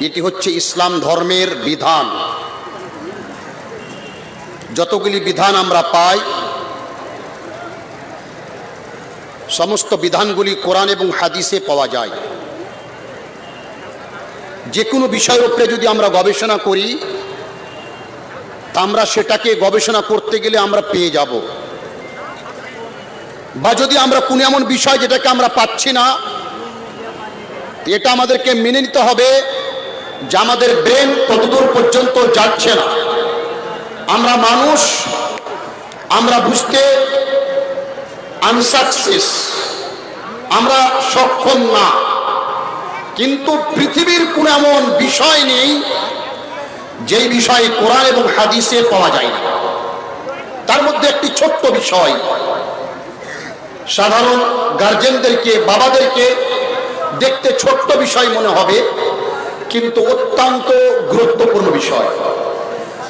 এটি হচ্ছে ইসলাম ধর্মের বিধান। যতগুলি বিধান আমরা পাই, সমস্ত বিধানগুলি কোরআন এবং হাদিসে পাওয়া যায়। যে কোনো বিষয়ের উপরে যদি আমরা গবেষণা করি, তা আমরা সেটাকে গবেষণা করতে গেলে আমরা পেয়ে যাব। বা যদি আমরা কোনো এমন বিষয় যেটাকে আমরা পাচ্ছি না এটা আমাদেরকে মেনে নিতে হবে যে আমাদের ব্রেন ততদূর পর্যন্ত যাচ্ছে না। আমরা মানুষ, আমরা বুঝতে আনসাকসেস আমরা সক্ষম না। কিন্তু পৃথিবীর কোন এমন বিষয় নেই যেই বিষয়ে কোরআন এবং হাদিসে পাওয়া যায় না। তার মধ্যে একটি ছোট্ট বিষয়, সাধারণ গার্জেনদেরকে বাবাদেরকে দেখতে ছোট্ট বিষয় মনে হবে। কিন্তু অত্যন্ত গুরুত্বপূর্ণ বিষয়।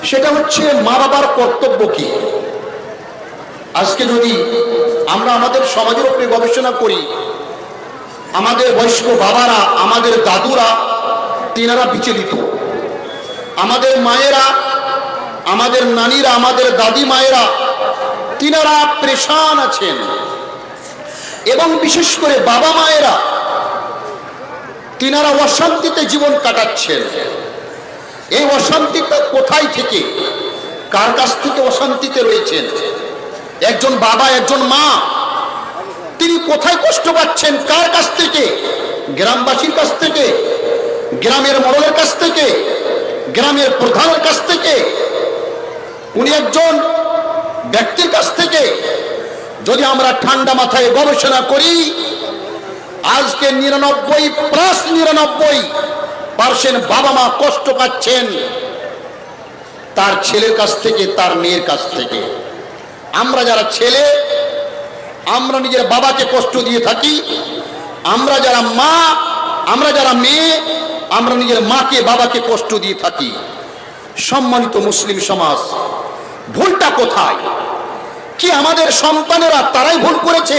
সেটা হচ্ছে মা বাবার কর্তব্য কি? আজকে যদি আমরা আমাদের সমাজের উপরে গবেষণা করি, আমাদের বয়স্ক বাবারা, আমাদের দাদুরা, তিনারা বিচলিত। আমাদের মায়েরা, আমাদের নানিরা, আমাদের দাদি মায়েরা, তিনারা প্রেশান আছেন। এবং বিশেষ করে বাবা মায়েরা তিনারা অশান্তিতে জীবন কাটাচ্ছেন। এই অশান্তিটা কোথায় থেকে? কার কাছ থেকে অশান্তিতে রয়েছেন? একজন বাবা, একজন মা, তিনি কোথায় কষ্ট পাচ্ছেন? কার কাছ থেকে? গ্রামবাসীর কাছ থেকে? গ্রামের মডলের কাছ থেকে? গ্রামের প্রধানের কাছ থেকে? উনি একজন ব্যক্তির কাছ থেকে? যদি আমরা ঠান্ডা মাথায় গবেষণা করি আজকে নিরানব্বই প্লাস নিরানব্বই পার্সেন্ট বাবা মা কষ্ট পাচ্ছেন। তার ছেলের কাছ থেকে, তার মেয়ের কাছ থেকে। আমরা যারা ছেলে, আমরা নিজের বাবাকে কষ্ট দিয়ে থাকি। আমরা যারা মা, আমরা যারা মেয়ে, আমরা নিজের মাকে, বাবাকে কষ্ট দিয়ে থাকি। সম্মানিত মুসলিম সমাজ, ভুলটা কোথায়? কি আমাদের সন্তানেরা তারাই ভুল করেছে?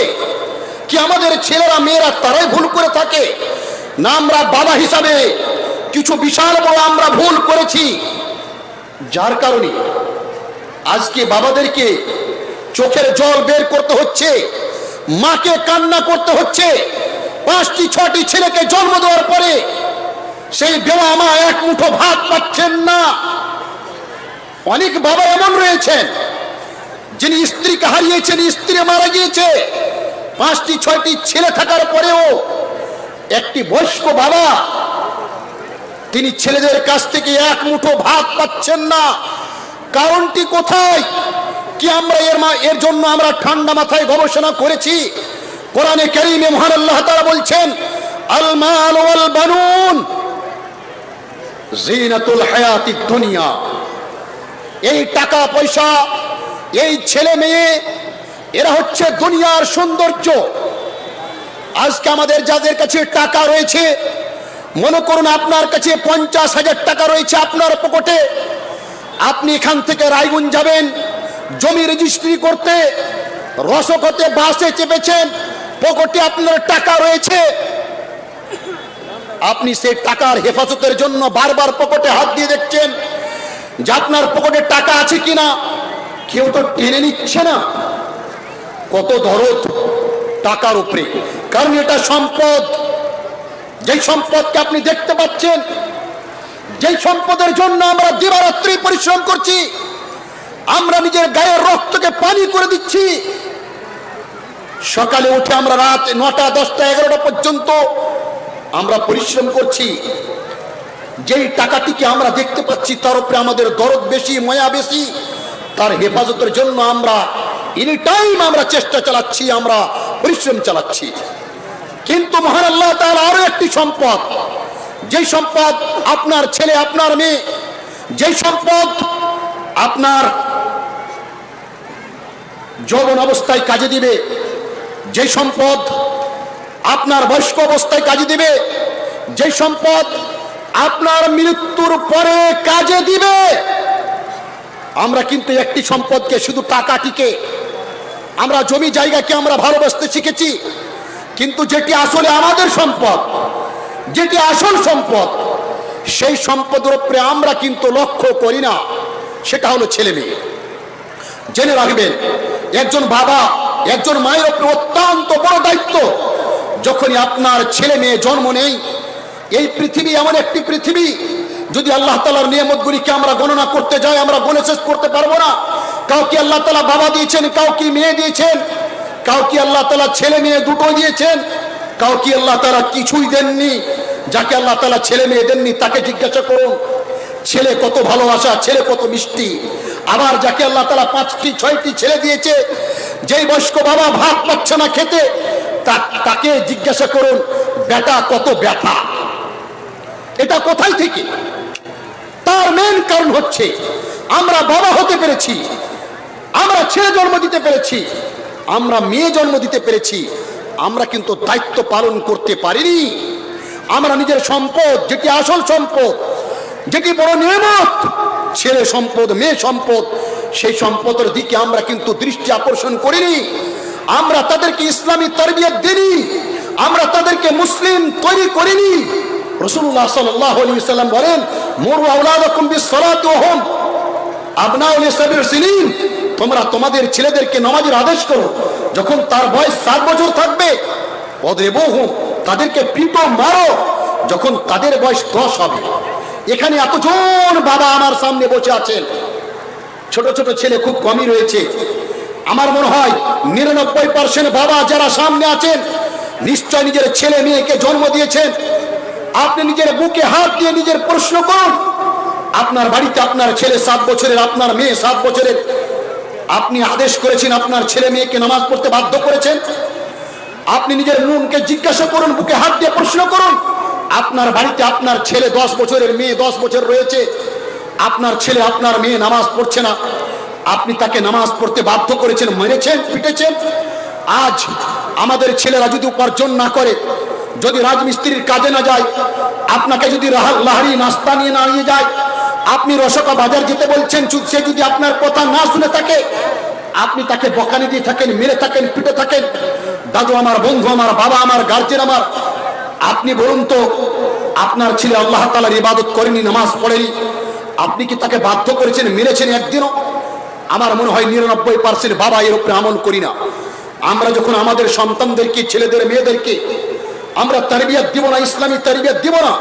কি আমাদের ছেলেরা, মেয়েরা তারাই ভুল করে থাকে? না আমরা বাবা হিসাবে কিছু বিশাল বড় আমরা ভুল করেছি। যার কারণে আজকে বাবাদেরকে চোখের জল বের করতে হচ্ছে, মাকে কান্না করতে হচ্ছে, পাঁচটি, ছটি ছেলেকে জন্ম দেওয়ার পরে সেই বেওয়া মা এক মুঠো ভাত পাচ্ছেন না। অনেক বাবা এমন রয়েছেন, যিনি স্ত্রীকে হারিয়েছেন, স্ত্রী মারা গিয়েছে। পাঁচটি, ছয়টি ছেলে থাকার পরেও একটি বয়স্ক বাবা, তিনি ছেলেদের কাছ থেকে এক মুঠো ভাত পাচ্ছেন না। কারণটি কোথায়? কি আমরা এর মা এর জন্য আমরা ঠান্ডা মাথায় গবেষণা করেছি? কোরআনে কারিমে মহান আল্লাহ তাআলা বলছেন, আল মাল ওয়াল বানুন জিনাতুল হায়াতিদ দুনিয়া। এই টাকা পয়সা, এই ছেলে মেয়ে এরা হচ্ছে দুনিয়ার সৌন্দর্য। আজকে আমাদের যাদের কাছে টাকা রয়েছে, মনে করুন আপনার কাছে পঞ্চাশ হাজার টাকা রয়েছে আপনার পকেটে, আপনি এখান থেকে রায়গুঞ্জ যাবেন, জমি রেজিস্ট্রি করতে রসকতে বাসে চেপেছেন, পকেটে আপনার টাকা রয়েছে। আপনি সেই টাকার হেফাজতের জন্য বারবার পকেটে হাত দিয়ে দেখছেন যে আপনার পকেটে টাকা আছে কিনা, কেউ তো টেনে নিচ্ছে না। কত দরদ টাকার উপরে। কারণ এটা সম্পদ। যেই সম্পদকে আপনি দেখতে পাচ্ছেন, যেই সম্পদের জন্য আমরা দিবারাত্রি পরিশ্রম করছি, আমরা নিজের গায়ের রক্তকে পানি করে দিচ্ছি, সকালে উঠে আমরা রাত নটা, দশটা, এগারোটা পর্যন্ত আমরা পরিশ্রম করছি। যেই টাকাটিকে আমরা দেখতে পাচ্ছি, তার উপরে আমাদের দরদ বেশি, ময়া বেশি, তার হেফাজতের জন্য আমরা এনি টাইম আমরা চেষ্টা চালাচ্ছি, আমরা পরিশ্রম চালাচ্ছি। কিন্তু মহান আল্লাহ তার আরও একটি সম্পদ। যেই সম্পদ আপনার ছেলে, আপনার মেয়ে, যেই সম্পদ আপনার যৌবন অবস্থায় কাজে দিবে, যেই সম্পদ আপনার বয়স্ক অবস্থায় কাজে দিবে, যেই সম্পদ আপনার মৃত্যুর পরে কাজে দিবে, আমরা কিন্তু একটি সম্পদকে শুধু টাকাটিকে আমরা জমি জায়গাকে আমরা ভালোবাসতে শিখেছি, কিন্তু যেটি আসলে আমাদের সম্পদ, যেটি আসল সম্পদ, সেই সম্পদের উপরে আমরা কিন্তু লক্ষ্য করি না, সেটা হলো ছেলে মেয়ে। জেনে রাখবেন, একজন বাবা, একজন মায়ের উপরে অত্যন্ত বড় দায়িত্ব। যখনই আপনার ছেলে মেয়ে জন্ম নেই, এই পৃথিবী এমন একটি পৃথিবী, যদি আল্লাহ তালার নিয়ামতগুলিকে আমরা গণনা করতে যাই, আমরা গণে শেষ করতে পারব না। কাউকে আল্লাহ তালা বাবা দিয়েছেন, কাউকে মেয়ে দিয়েছেন, কাউকে আল্লাহ তালা ছেলে মেয়ে দুটো দিয়েছেন, কাউকে আল্লাহ তালা কিছুই দেননি, যাকে আল্লাহ তালা ছেলে মেয়ে দেননি তাকে জিজ্ঞাসা করুন, ছেলে কত ভালোবাসা, ছেলে কত মিষ্টি, আবার যাকে আল্লাহ তালা পাঁচটি, ছয়টি ছেলে দিয়েছে, যেই বয়স্ক বাবা ভাত পাচ্ছে না খেতে তাকে জিজ্ঞাসা করুন, বেটা, কত ব্যথা? এটা কোথায় থেকে? তার মেন কারণ হচ্ছে, আমরা বাবা হতে পেরেছি আমরা ছেলে জন্ম দিতে পেরেছি, আমরা মেয়ে জন্ম দিতে পেরেছি, আমরা কিন্তু দায়িত্ব পালন করতে পারিনি। আমরা নিজের সম্পদ, যেটি আসল সম্পদ, যেটি বড় নিয়ামত, ছেলে সম্পদ, মেয়ে সম্পদ, সেই সম্পদের দিকে আমরা কিন্তু দৃষ্টি আকর্ষণ করিনি। আমরা তাদেরকে ইসলামী তরবিয়ত দিইনি, আমরা তাদেরকে মুসলিম তৈরি করিনি। রসুল্লাহ সাল্লাম বলেন, মরু আবনাউল ইসলামের সিনিন। তোমরা তোমাদের ছেলেদেরকে নামাজের আদেশ করো। যখন তার বয়স সাত বছর থাকবে পদে বহু তাদেরকে পিটো মারো, যখন তাদের বয়স দশ হবে। এখানে এতজন বাবা আমার সামনে বসে আছেন। ছোট ছোট ছেলে খুব কমই রয়েছে। আমার মনে হয় নিরানব্বই পার্সেন্ট বাবা যারা সামনে আছেন, নিশ্চয় নিজের ছেলে মেয়েকে জন্ম দিয়েছেন। আপনি নিজের বুকে হাত দিয়ে নিজের প্রশ্ন করুন, আপনার বাড়িতে আপনার ছেলে সাত বছরের, আপনার মেয়ে সাত বছরের আপনি আদেশ করেছেন আপনার ছেলে মেয়েকে নামাজ পড়তে বাধ্য করেছেন। আপনি নিজের নুনকে জিজ্ঞাসা করুন, বুকে হাত দিয়ে প্রশ্ন করুন, আপনার বাড়িতে আপনার ছেলে দশ বছরের মেয়ে দশ বছর রয়েছে, আপনার ছেলে, আপনার মেয়ে নামাজ পড়ছে না, আপনি তাকে নামাজ পড়তে বাধ্য করেছেন, মেরেছেন, পিটেছেন। আজ আমাদের ছেলেরা যদি উপার্জন না করে, যদি রাজমিস্ত্রির কাজে না যায়, আপনাকে যদি লাহারি নাস্তা নিয়ে না নিয়ে যায় আপনি রসকা বাজার যেতে বলছেন সে যদি আপনার কথা না শুনে থাকে, আপনি তাকে বকানি দিয়ে থাকেন, মেরে থাকেন, পিটে থাকেন। দাদু আমার, বন্ধু আমার, বাবা আমার গার্জেন আমার। আপনি বলুন তো, আপনার ছেলে আল্লাহ তালার ইবাদত করেনি, নামাজ পড়েনি। আপনি কি তাকে বাধ্য করেছেন, মেরেছেন একদিনও? আমার মনে হয় নিরানব্বই পার্সেন্ট বাবা এর উপরে আমল করি না। আমরা যখন আমাদের সন্তানদেরকে, ছেলেদের, মেয়েদেরকে আমরা তারবিয়াত দিব না, ইসলামী তারবিয়াত দিব না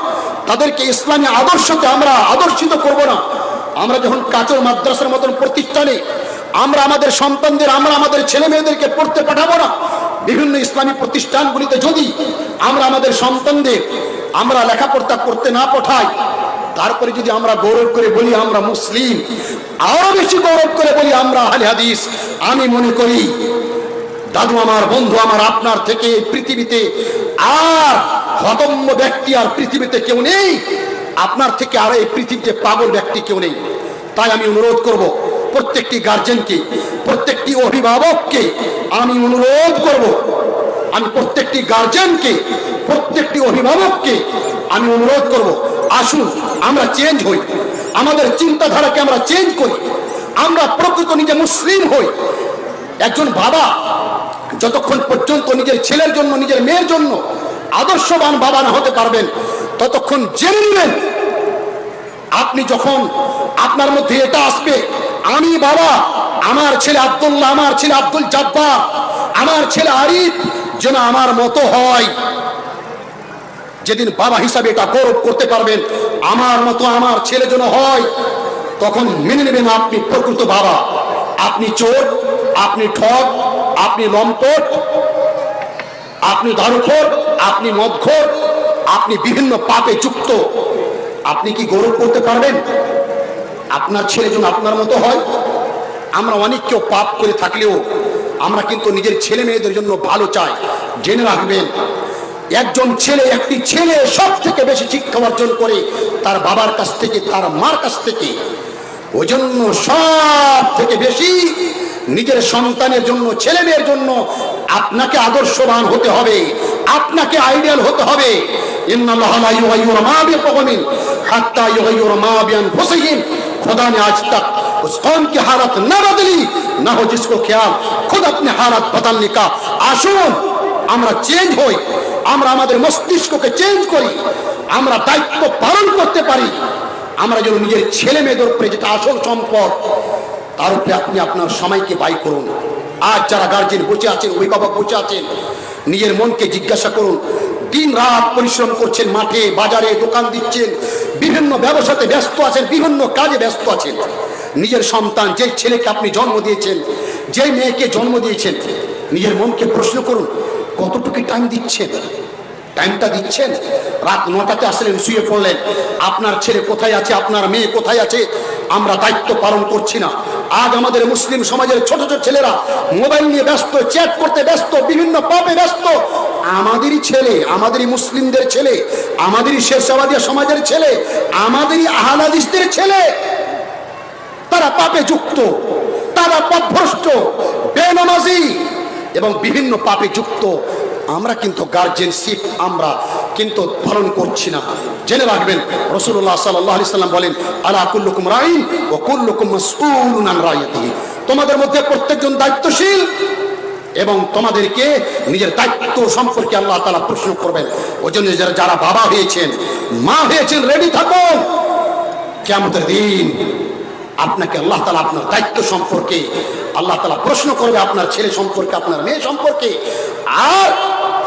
তাদেরকে ইসলামী আদর্শকে আমরা আদর্শিত করব না। আমরা যখন কাচর মাদ্রাসার মতন প্রতিষ্ঠানে আমরা আমাদের সন্তানদের, আমরা আমাদের ছেলে মেয়েদেরকে পড়তে পাঠাবো না। বিভিন্ন ইসলামী প্রতিষ্ঠানগুলিতে যদি আমরা আমাদের সন্তানদের আমরা লেখাপড়া করতে না পাঠাই, তারপরে যদি আমরা গৌরব করে বলি আমরা মুসলিম, আরও বেশি গৌরব করে বলি আমরা আহলে হাদিস, আমি মনে করি, দাদু আমার, বন্ধু আমার, আপনার থেকে পৃথিবীতে আর হতম্য ব্যক্তি আর পৃথিবীতে কেউ নেই। আপনার থেকে আর এই পৃথিবীতে পাগল ব্যক্তি কেউ নেই। তাই আমি অনুরোধ করব প্রত্যেকটি গার্জেনকে প্রত্যেকটি অভিভাবককে আমি অনুরোধ করব, আমি প্রত্যেকটি গার্জেনকে প্রত্যেকটি অভিভাবককে আমি অনুরোধ করব, আসুন আমরা চেঞ্জ হই। আমাদের চিন্তাধারাকে আমরা চেঞ্জ করি। আমরা প্রকৃত নিজে মুসলিম হই। একজন বাবা যতক্ষণ পর্যন্ত নিজের ছেলের জন্য, নিজের মেয়ের জন্য আদর্শবান বাবা না হতে পারবেন, ততক্ষণ জেনে নেবেন। আপনি যখন আপনার মধ্যে এটা আসবে, আমি বাবা, আমার ছেলে আব্দুল্লাহ, আমার ছেলে আব্দুল জাব্বার, আমার ছেলে আরিফ যেন আমার মতো হয়। যেদিন বাবা হিসাবে এটা গৌরব করতে পারবেন, আমার মতো আমার ছেলে যেন হয়, তখন মেনে নেবেন আপনি প্রকৃত বাবা। আপনি চোর, আপনি ঠক আপনি লম্পট, আপনি দারুখোর আপনি মদখোর, আপনি বিভিন্ন পাপে যুক্ত আপনি কি গৌরব করতে পারবেন? আপনার ছেলে যেন আপনার মতো হয়। আমরা অনেক কেউ পাপ করে থাকলেও আমরা কিন্তু নিজের ছেলে মেয়েদের জন্য ভালো চাই। জেনে রাখবেন, একজন ছেলে, একটি ছেলে সব থেকে বেশি শিক্ষা অর্জন করে তার বাবার কাছ থেকে, তার মার কাছ থেকে। ওই জন্য সব থেকে বেশি নিজের সন্তানের জন্য, ছেলে মেয়ের জন্য আপনাকে আদর্শবান হতে হবে। আপনাকে আইডিয়াল হতে হবে ইন্নাল্লাহ লা ইউগাইয়িরু মা বিকওমিন হাত্তা ইউগাইয়িরু মা বিআনফুসিহিম खुदा ने आज तक उस कौम की हालत न बदली न हो जिसको ख्याल खुद अपने हालत बदलने का আসুন আমরা চেঞ্জ হই আমরা আমাদের মস্তিষ্ককে চেঞ্জ করি আমরা দায়িত্ব পালন করতে পারি আমরা যেন নিজের ছেলে মেয়েদের উপরে যেটা আসল সম্পদ তার উপরে আপনি আপনার সময়কে ব্যয় করুন আজ যারা গার্জেন বসে আছেন অভিভাবক বসে আছেন নিজের মনকে জিজ্ঞাসা করুন। দিন রাত পরিশ্রম করছেন মাঠে, বাজারে দোকান দিচ্ছেন, বিভিন্ন ব্যবসাতে ব্যস্ত আছেন, বিভিন্ন কাজে ব্যস্ত আছেন। নিজের সন্তান যে ছেলেকে আপনি জন্ম দিয়েছেন যে মেয়েকে জন্ম দিয়েছেন, নিজের মনকে প্রশ্ন করুন, কতটুকু টাইম দিচ্ছেন? টাইমটা দিচ্ছেন? রাত নটাতে আসলেন, শুয়ে পড়লেন, আপনার ছেলে কোথায় আছে, আপনার মেয়ে কোথায় আছে, আমরা দায়িত্ব পালন করছি না। আজ আমাদের মুসলিম সমাজের ছোট ছোট ছেলেরা মোবাইল নিয়ে ব্যস্ত, চ্যাট করতে ব্যস্ত, বিভিন্ন পাপে ব্যস্ত। আমাদেরই ছেলে, আমাদেরই মুসলিমদের ছেলে, আমাদেরই শেরশাবাদিয়া সমাজের ছেলে, আমাদেরই আহালাদিসদের ছেলে। তারা পাপে যুক্ত, তারা পথভ্রষ্ট বেনামাজি এবং বিভিন্ন পাপে যুক্ত। আমরা কিন্তু গার্জেনশিপ আমরা কিন্তু পালন করছি না। জেনে রাখবেন রসুল্লাহ সাল্লাহ আলি সাল্লাম বলেন, আলা কুল্লুকুম রাইন ও কুল্লুকুম মাসউলুন আন রাইয়াতিহি। তোমাদের মধ্যে প্রত্যেকজন দায়িত্বশীল এবং তোমাদেরকে নিজের দায়িত্ব সম্পর্কে আল্লাহ তালা প্রশ্ন করবেন। ওই জন্য যারা যারা বাবা হয়েছেন, মা হয়েছেন রেডি থাকুন কেমতের দিন আপনাকে আল্লাহ তালা আপনার দায়িত্ব সম্পর্কে, আল্লাহ তালা প্রশ্ন করবে আপনার ছেলে সম্পর্কে, আপনার মেয়ে সম্পর্কে। আর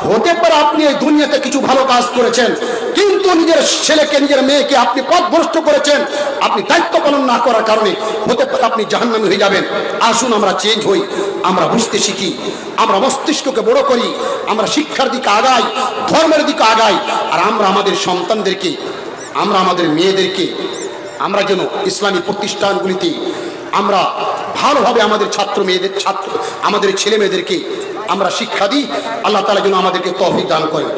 হতে পারে আপনি এই দুনিয়াতে কিছু ভালো কাজ করেছেন, কিন্তু নিজের ছেলেকে, নিজের মেয়েকে আপনি পথভ্রষ্ট করেছেন, আপনি দায়িত্ব পালন না করার কারণে হতে পারে আপনি জাহান্নামী হয়ে যাবেন। আসুন, আমরা চেঞ্জ হই, আমরা বুঝতে শিখি, আমরা মস্তিষ্ককে বড় করি, আমরা শিক্ষার দিকে আগাই, ধর্মের দিকে আগাই, আর আমরা আমাদের সন্তানদেরকে, আমরা আমাদের মেয়েদেরকে, আমরা যেন ইসলামী প্রতিষ্ঠানগুলিতে আমরা ভালোভাবে আমাদের ছাত্র মেয়েদের, ছাত্র, আমাদের ছেলে মেয়েদেরকে আমরা শিক্ষা দিই আল্লাহ তালা যেন আমাদেরকে তফিক দান করেন।